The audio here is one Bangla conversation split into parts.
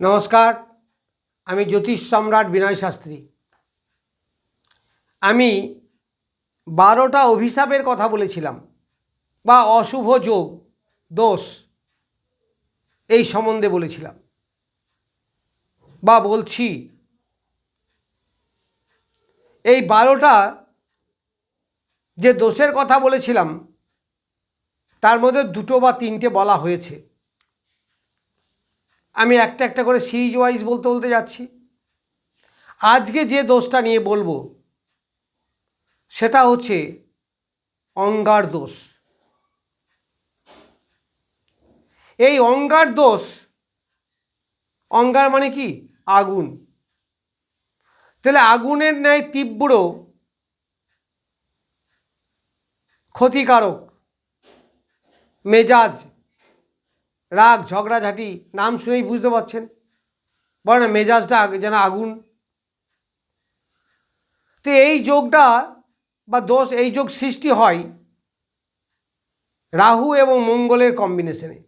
নমস্কার, আমি জ্যোতিষ সম্রাট বিনয় শাস্ত্রী। আমি বারোটা অভিশাপের কথা বলেছিলাম, বা অশুভ যোগ, দোষ, এই সম্বন্ধে বলেছিলাম। বা বলছি, এই বারোটা যে দোষের কথা বলেছিলাম, তার মধ্যে দুটো বা তিনটে বলা হয়েছে। আমি একটা একটা করে সিরিজ ওয়াইজ বলতে বলতে যাচ্ছি। আজকে যে দোষটা নিয়ে বলব, সেটা হচ্ছে অঙ্গার দোষ। এই অঙ্গার দোষ, অঙ্গার মানে কি? আগুন। তাহলে আগুনের ন্যায় তীব্র ক্ষতিকারক মেজাজ রাগ, ঝগড়াঝাঁটি, নাম শুনেই বুঝতে পারছেন। বলে না, মেজাজটা যেন আগুন। তো এই যোগটা বা দোষ, এই যোগ সৃষ্টি হয় রাহু এবং মঙ্গলের কম্বিনেশনে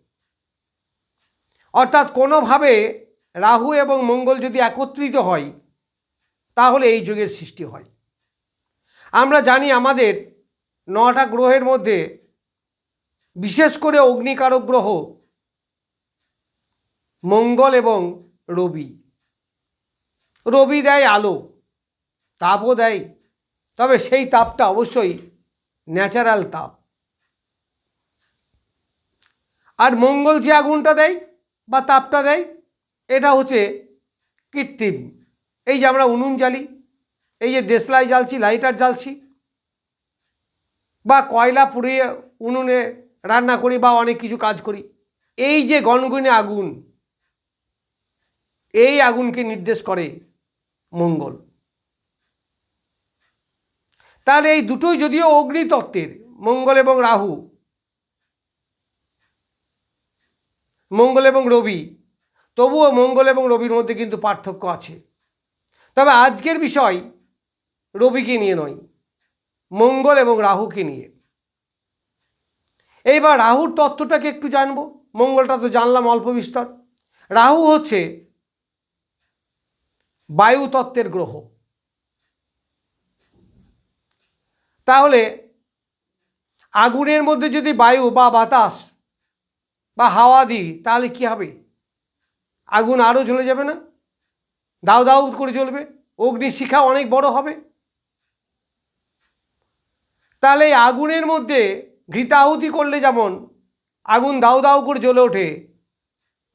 অর্থাৎ কোনোভাবে রাহু এবং মঙ্গল যদি একত্রিত হয়, তাহলে এই যোগের সৃষ্টি হয়। আমরা জানি আমাদের নটা গ্রহের মধ্যে বিশেষ করে অগ্নিকারক গ্রহ মঙ্গল এবং রবি। রবি দেয় আলো, তাপও দেয়, তবে সেই তাপটা অবশ্যই ন্যাচারাল তাপ। আর মঙ্গল যে আগুনটা দেয় বা তাপটা দেয়, এটা হচ্ছে কৃত্রিম। এই যে আমরা উনুন জ্বালি, এই যে দেশলাই জ্বালছি লাইটার জ্বালছি, বা কয়লা পুড়িয়ে উনুনে রান্না করি বা অনেক কিছু কাজ করি, এই যে গনগুনে আগুন এই আগুনকে নির্দেশ করে মঙ্গল। তাহলে এই দুটোই যদিও অগ্নিতত্ত্বের, মঙ্গল এবং রাহু, মঙ্গল এবং রবি, তবুও মঙ্গল এবং রবির মধ্যে কিন্তু পার্থক্য আছে। তবে আজকের বিষয় রবিকে নিয়ে নয়, মঙ্গল এবং রাহুকে নিয়ে। এইবার রাহুর তত্ত্বটাকে একটু জানব, মঙ্গলটা তো জানলাম অল্প বিস্তর। রাহু হচ্ছে বায়ু তত্ত্বের গ্রহ। তাহলে আগুনের মধ্যে যদি বায়ু বা বাতাস বা হাওয়া দিই, তাহলে কি হবে? আগুন আরও জ্বলে যাবে না? দাউ দাউ করে জ্বলবে? অগ্নিশিখা অনেক বড় হবে? তাহলে আগুনের মধ্যে ঘৃতাহুতি করলে যেমন আগুন দাউ দাউ করে জ্বলে ওঠে,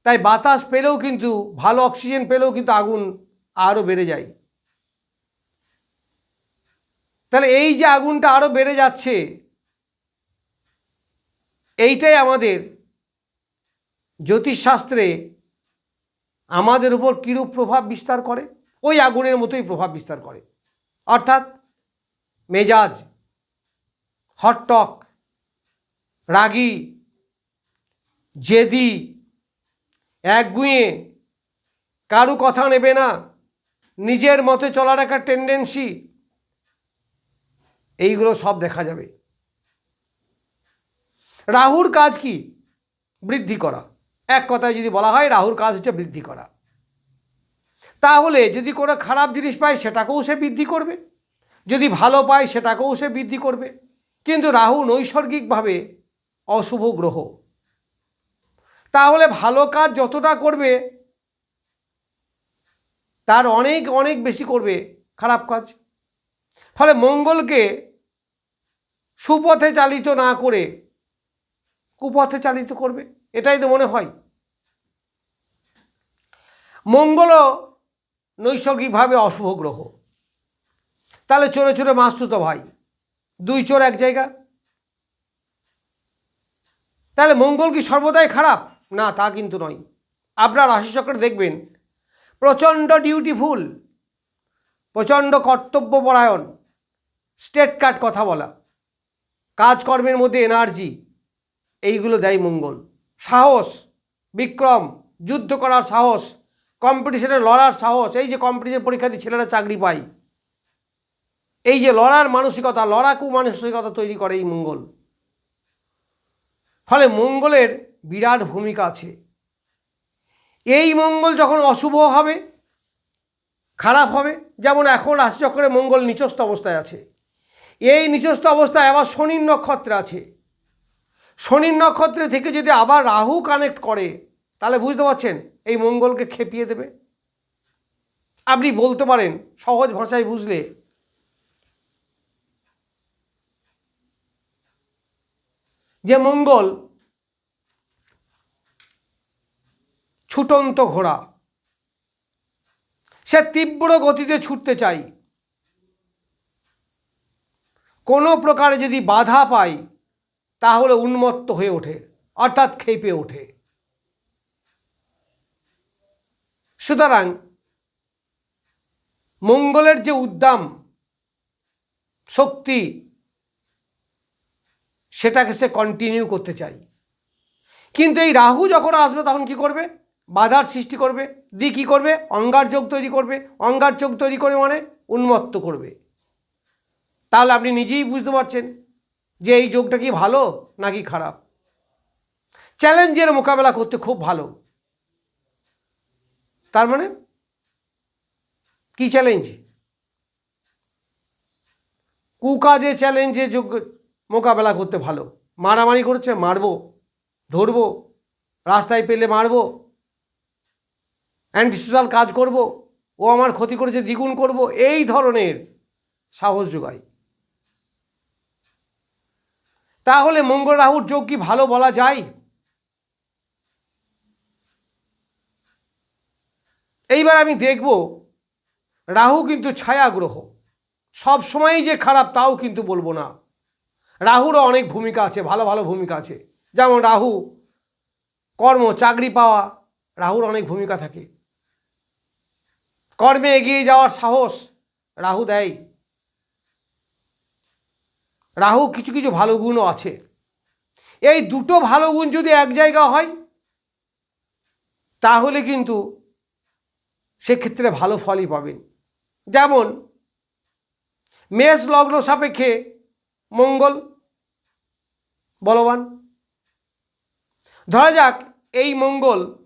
তাই বাতাস পেলেও কিন্তু, ভালো অক্সিজেন পেলেও কিন্তু আগুন আরও বেড়ে যায়। তাহলে এই যে আগুনটা আরও বেড়ে যাচ্ছে, এইটাই আমাদের জ্যোতিষশাস্ত্রে আমাদের উপর কীরূপ প্রভাব বিস্তার করে? ওই আগুনের মতোই প্রভাব বিস্তার করে। অর্থাৎ মেজাজ হটটক রাগী, জেদি, একগুঁয়ে, কারু কথা নেবে না নিজের মতে চলার একটা টেন্ডেন্সি এইগুলো সব দেখা যাবে। রাহুর কাজ কি? বৃদ্ধি করা। এক কথায় যদি বলা হয়, রাহুর কাজ হচ্ছে বৃদ্ধি করা। তাহলে যদি কোনো খারাপ জিনিস পায়, সেটাকেও সে বৃদ্ধি করবে। যদি ভালো পায়, সেটাকেও সে বৃদ্ধি করবে। কিন্তু রাহু নৈসর্গিকভাবে অশুভ গ্রহ। তাহলে ভালো কাজ যতটা করবে তার অনেক অনেক বেশি করবে খারাপ কাজ। ফলে মঙ্গলকে সুপথে চালিত না করে কুপথে চালিত করবে, এটাই তো মনে হয়। মঙ্গলও নৈসর্গিকভাবে অশুভ গ্রহ। তাহলে চোরে চোরে মাসুতো ভাই, দুই চোর এক জায়গা। তাহলে মঙ্গল কি সর্বদাই খারাপ? না, তা কিন্তু নয়। আপনার রাশিচক্রে দেখবেন প্রচণ্ড ডিউটিফুল প্রচণ্ড কর্তব্যপরায়ণ স্টেট কাট কথা বলা, কাজকর্মের মধ্যে এনার্জি এইগুলো দেয় মঙ্গল। সাহস, বিক্রম, যুদ্ধ করার সাহস কম্পিটিশনে লড়ার সাহস, এই যে কম্পিটিশন পরীক্ষা দিয়ে ছেলেরা চাকরি পায়। এই যে লড়ার মানসিকতা, লড়াকু মানসিকতা তৈরি করে এই মঙ্গল। ফলে মঙ্গলের বিরাট ভূমিকা আছে। এই মঙ্গল যখন অশুভ হবে, খারাপ হবে, যেমন এখন রাশিচক্রে মঙ্গল নিচস্থ অবস্থায় আছে। এই নিচস্থ অবস্থায় আবার শনির নক্ষত্রে আছে। শনির নক্ষত্রে থেকে যদি আবার রাহু কানেক্ট করে, তাহলে বুঝতে পারছেন, এই মঙ্গলকে খেপিয়ে দেবে। আপনি বলতে পারেন, সহজ ভাষায় বুঝলে। যে মঙ্গল ছুটন্ত ঘোড়া। সে তীব্র গতিতে ছুটতে চাই। কোনো প্রকারে যদি বাধা পায় তাহলে উন্মত্ত হয়ে ওঠে, অর্থাৎ খেপে ওঠে। সুতরাং মঙ্গলের যে উদ্দাম শক্তি, সেটাকে সে কন্টিনিউ করতে চাই। কিন্তু এই রাহু যখন আসবে, তখন কি করবে? বাধার সৃষ্টি করবে। দি কী করবে? অঙ্গার যোগ তৈরি করবে। অঙ্গার যোগ তৈরি করে মানে উন্মত্ত করবে। তাহলে আপনি নিজেই বুঝতে পারছেন যে এই যোগটা কি ভালো নাকি খারাপ। চ্যালেঞ্জের মোকাবেলা করতে খুব ভালো। তার মানে কি চ্যালেঞ্জ? কুকাজে চ্যালেঞ্জে যোগ মোকাবেলা করতে ভালো। মারামারি করছে, মারবো, ধরবো, রাস্তায় পেলে মারবো অ্যান্টিসোশাল কাজ করব, ও আমার ক্ষতি করেছে, দ্বিগুণ করব, এই ধরনের সাহস যোগায় তাহলে মঙ্গল রাহুর যোগ কি ভালো বলা যায়? এইবার আমি দেখব, রাহু কিন্তু ছায়া গ্রহ সব সময়ই যে খারাপ তাও কিন্তু বলব না। রাহুরও অনেক ভূমিকা আছে, ভালো ভালো ভূমিকা আছে। যেমন রাহু, কর্ম, চাকরি পাওয়া, রাহুর অনেক ভূমিকা থাকে। কর্মে এগিয়ে যাওয়ার সাহস রাহু দেয়। রাহু কিছু কিছু ভালো গুণও আছে। এই দুটো ভালো গুণ যদি এক জায়গা হয়, তাহলে কিন্তু সেক্ষেত্রে ভালো ফলই পাবেন। যেমন, মেষ লগ্ন সাপেক্ষে মঙ্গল বলবান। ধরা যাক, এই মঙ্গল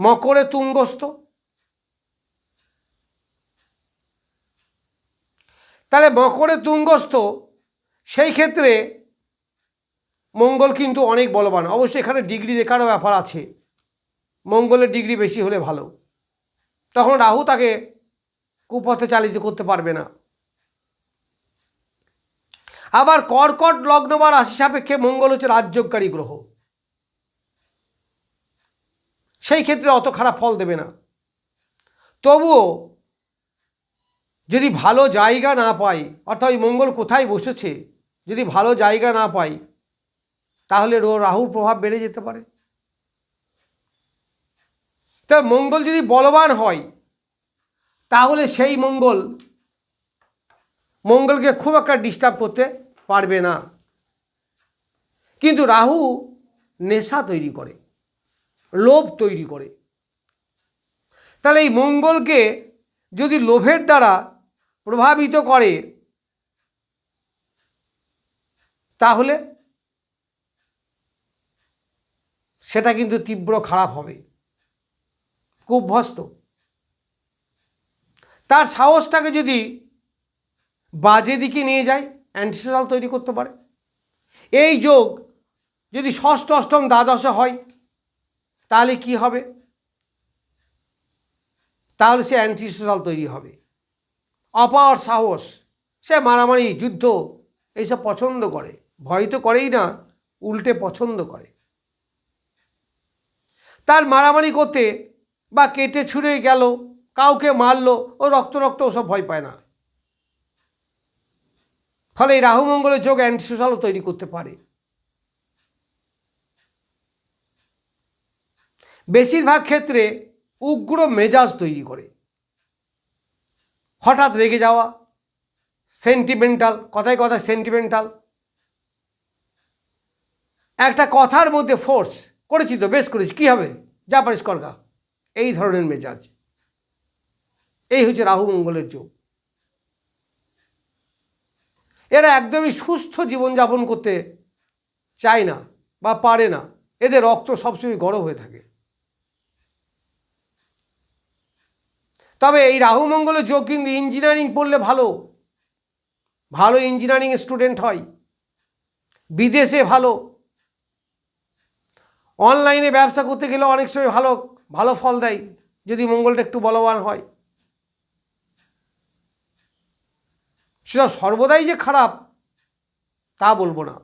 মকরে তুঙ্গস্থ। তাহলে মকরে তুঙ্গস্থ, সেই ক্ষেত্রে মঙ্গল কিন্তু অনেক বলবান। অবশ্যই এখানে ডিগ্রি দেখারও ব্যাপার আছে। মঙ্গলের ডিগ্রি বেশি হলে ভালো। তখন রাহু তাকে কুপথে চালিত করতে পারবে না। আবার কর্কট লগ্ন বা রাশি সাপেক্ষে মঙ্গল হচ্ছে রাজ্যকারী গ্রহ। সেই ক্ষেত্রে অত খারাপ ফল দেবে না। তবুও যদি ভালো জায়গা না পাই, অর্থাৎ ওই মঙ্গল কোথায় বসেছে, যদি ভালো জায়গা না পাই, তাহলে রাহুর প্রভাব বেড়ে যেতে পারে। তা মঙ্গল যদি বলবান হয়, তাহলে সেই মঙ্গল, মঙ্গলকে খুব একটা ডিস্টার্ব করতে পারবে না। কিন্তু রাহু নেশা তৈরি করে। লোভ তৈরি করে। তাহলে এই মঙ্গলকে যদি লোভের দ্বারা প্রভাবিত করে, তাহলে সেটা কিন্তু তীব্র খারাপ হবে। কুভ্যস্ত তার সাহসটাকে যদি বাজে দিকে নিয়ে যায় অ্যান্টিসোশাল তৈরি করতে পারে। এই যোগ যদি ষষ্ঠ, অষ্টম, দ্বাদশে হয় তাহলে কি হবে? তাহলে সে অ্যান্টিসোশাল তৈরি হবে। অপার সাহস, সে মারামারি, যুদ্ধ, এইসব পছন্দ করে। ভয় তো করেই না, উল্টে পছন্দ করে। তার মারামারি করতে বা কেটে ছুঁড়ে গেল, কাউকে মারলো, ও রক্ত রক্ত ওসব ভয় পায় না। ফলে এই রাহু মঙ্গলের যোগ অ্যান্টিসোশালও তৈরি করতে পারে। বেশিরভাগ ক্ষেত্রে উগ্র মেজাজ তৈরি করে। হঠাৎ রেগে যাওয়া সেন্টিমেন্টাল কথায় কথায় সেন্টিমেন্টাল একটা কথার মধ্যে ফোর্স করেছি তো, বেশ করেছি, কী হবে? যা পারিস করগা এই ধরনের মেজাজ। এই হচ্ছে রাহু মঙ্গলের যোগ। এরা একদমই সুস্থ জীবনযাপন করতে চায় না বা পারে না। এদের রক্ত সবসময় গরম হয়ে থাকে। তবে এই রাহু যোগ কিন্তু ইঞ্জিনিয়ারিং পড়লে ভালো। ভালো ইঞ্জিনিয়ারিং স্টুডেন্ট হয়। বিদেশে ভালো। অনলাইনে ব্যবসা করতে গেলে অনেক সময় ভালো ভালো ফল দেয়, যদি মঙ্গলটা একটু বলবান হয়। সেটা সর্বদাই যে খারাপ, তা বলব না।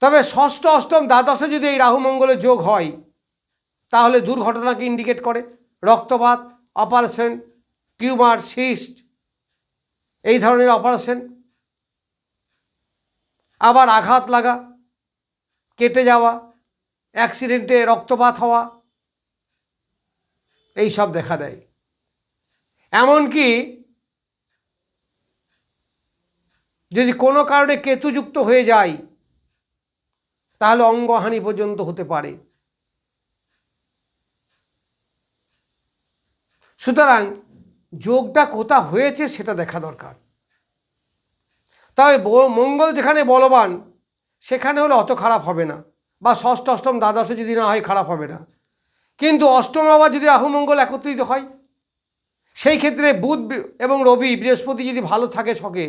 তবে ষষ্ঠ, অষ্টম, দ্বাদশে যদি এই রাহু মঙ্গলের যোগ হয় তাহলে দুর্ঘটনাকে ইন্ডিকেট করে। রক্তপাত অপারেশন টিউমার সিস্ট এই ধরনের অপারেশন আবার আঘাত লাগা, কেটে যাওয়া অ্যাক্সিডেন্টে রক্তপাত হওয়া এই সব দেখা দেয়। এমনকি যদি কোনো কারণে কেতুযুক্ত হয়ে যায়, তাহলে অঙ্গহানি পর্যন্ত হতে পারে। সুতরাং যোগটা কোথা হয়েছে সেটা দেখা দরকার। তবে মঙ্গল যেখানে বলবান, সেখানে হলে অত খারাপ হবে না, বা ষষ্ঠ, অষ্টম, দ্বাদশে যদি না হয় খারাপ হবে না। কিন্তু অষ্টম আবার যদি রাহু, মঙ্গল একত্রিত হয়, সেই ক্ষেত্রে বুধ এবং রবি বৃহস্পতি যদি ভালো থাকে ছকে,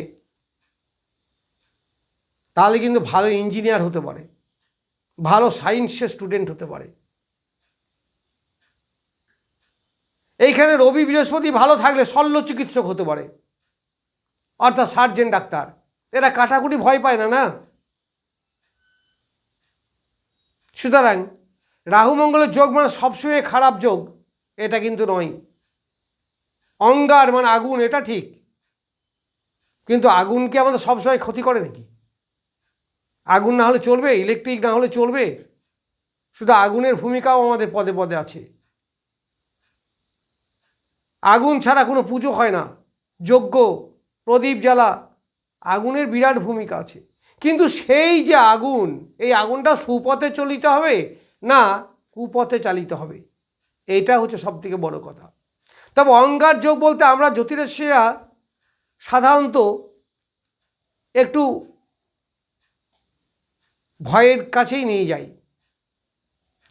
তাহলে কিন্তু ভালো ইঞ্জিনিয়ার হতে পারে, ভালো সায়েন্সের স্টুডেন্ট হতে পারে। এইখানে রবি বৃহস্পতি ভালো থাকলে শল্য চিকিৎসক হতে পারে। অর্থাৎ সার্জেন, ডাক্তার। এরা কাটাকুটি ভয় পায় না না? সুতরাং রাহু মঙ্গলের যোগ মানে সবসময় খারাপ যোগ, এটা কিন্তু নয়। অঙ্গার মানে আগুন, এটা ঠিক। কিন্তু আগুনকে আমাদের সবসময় ক্ষতি করে নাকি? আগুন না হলে চলবে, ইলেকট্রিক না হলে চলবে। শুধু আগুনের ভূমিকাও আমাদের পদে পদে আছে। আগুন ছাড়া কোনো পুজো হয় না। যজ্ঞ, প্রদীপ জ্বালা, আগুনের বিরাট ভূমিকা আছে। কিন্তু সেই যে আগুন, এই আগুনটা সুপথে চলিতে হবে না কুপথে চালিত হবে? এইটা হচ্ছে সবথেকে বড় কথা। তবে অঙ্গার যোগ বলতে আমরা জ্যোতিষীরা সাধারণত একটু ভয়ের কাছেই নিয়ে যাই।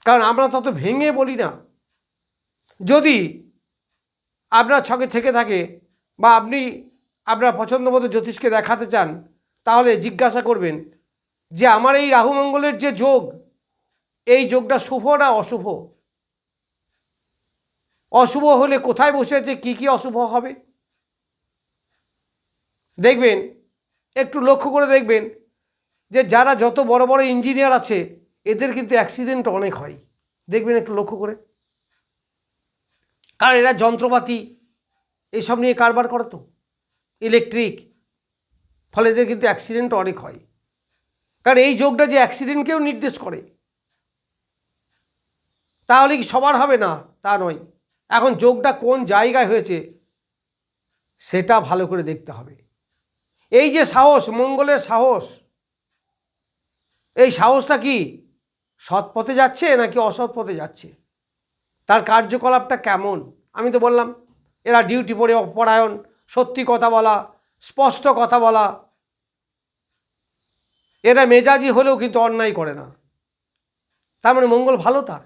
কারণ আমরা তত ভেঙে বলি না। যদি আপনার ছকে থেকে থাকে বা আপনি আপনার পছন্দ মতো জ্যোতিষকে দেখাতে চান, তাহলে জিজ্ঞাসা করবেন যে আমার এই রাহু মঙ্গলের যে যোগ, এই যোগটা শুভ না অশুভ? অশুভ হলে কোথায় বসে আছে, কী কী অশুভ হবে? দেখবেন, একটু লক্ষ্য করে দেখবেন যে যারা যত বড় বড় ইঞ্জিনিয়ার আছে, এদের কিন্তু অ্যাক্সিডেন্ট অনেক হয়। দেখবেন একটু লক্ষ্য করে। কারণ এরা যন্ত্রপাতি এইসব নিয়ে কারবার করে তো। ইলেকট্রিক ফলে এদের কিন্তু অ্যাক্সিডেন্ট অনেক হয়। কারণ এই যোগটা যে অ্যাক্সিডেন্টকেও নির্দেশ করে, তাহলে কি সবার হবে না? তা নয়। এখন যোগটা কোন জায়গায় হয়েছে, সেটা ভালো করে দেখতে হবে। এই যে সাহস, মঙ্গলের সাহস, এই সাহসটা কি সৎ পথে যাচ্ছে নাকি অসৎ পথে যাচ্ছে? তার কার্যকলাপটা কেমন? আমি তো বললাম, এরা ডিউটি পড়ে পরায়ণ সত্যি কথা বলা, স্পষ্ট কথা বলা। এরা মেজাজি হলেও কিন্তু অন্যায় করে না। তার মানে মঙ্গল ভালো তার।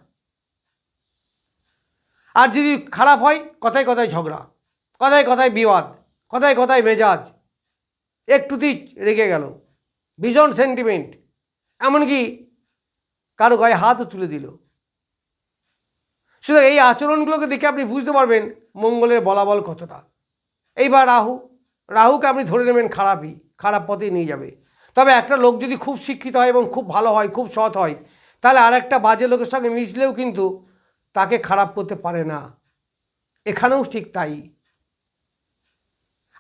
আর যদি খারাপ হয়, কথায় কথায় ঝগড়া, কথায় কথায় বিবাদ, কথায় কথায় মেজাজ, একটুতেই রেগে গেল। ভীষণ সেন্টিমেন্ট এমনকি কারও গায়ে হাতও তুলে দিল। শুধু এই আচরণগুলোকে দেখে আপনি বুঝতে পারবেন মঙ্গলের বলাবল কতটা। এইবার রাহু, রাহুকে আপনি ধরে নেবেন খারাপই, খারাপ পথেই নিয়ে যাবে। তবে একটা লোক যদি খুব শিক্ষিত হয় এবং খুব ভালো হয়, খুব সৎ হয়, তাহলে আর একটা বাজে লোকের সঙ্গে মিশলেও কিন্তু তাকে খারাপ করতে পারে না। এখানেও ঠিক তাই।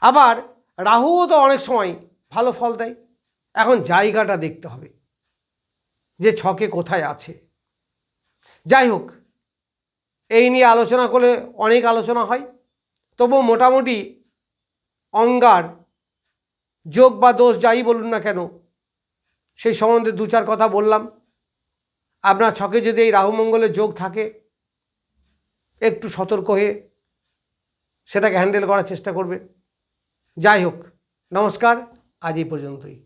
আবার রাহুও তো অনেক সময় ভালো ফল দেয়। এখন জায়গাটা দেখতে হবে যে ছকে কোথায় আছে। যাই হোক এই নিয়ে আলোচনা করলে অনেক আলোচনা হয়। তবু মোটামুটি অঙ্গার যোগ বা দোষ যাই বলুন না কেন, সেই সম্বন্ধে দু চার কথা বললাম। আপনার ছকে যদি এই রাহুমঙ্গলের যোগ থাকে, একটু সতর্ক হয়ে সেটাকে হ্যান্ডেল করার চেষ্টা করবে। যাই হোক, নমস্কার, আজ এই পর্যন্তই।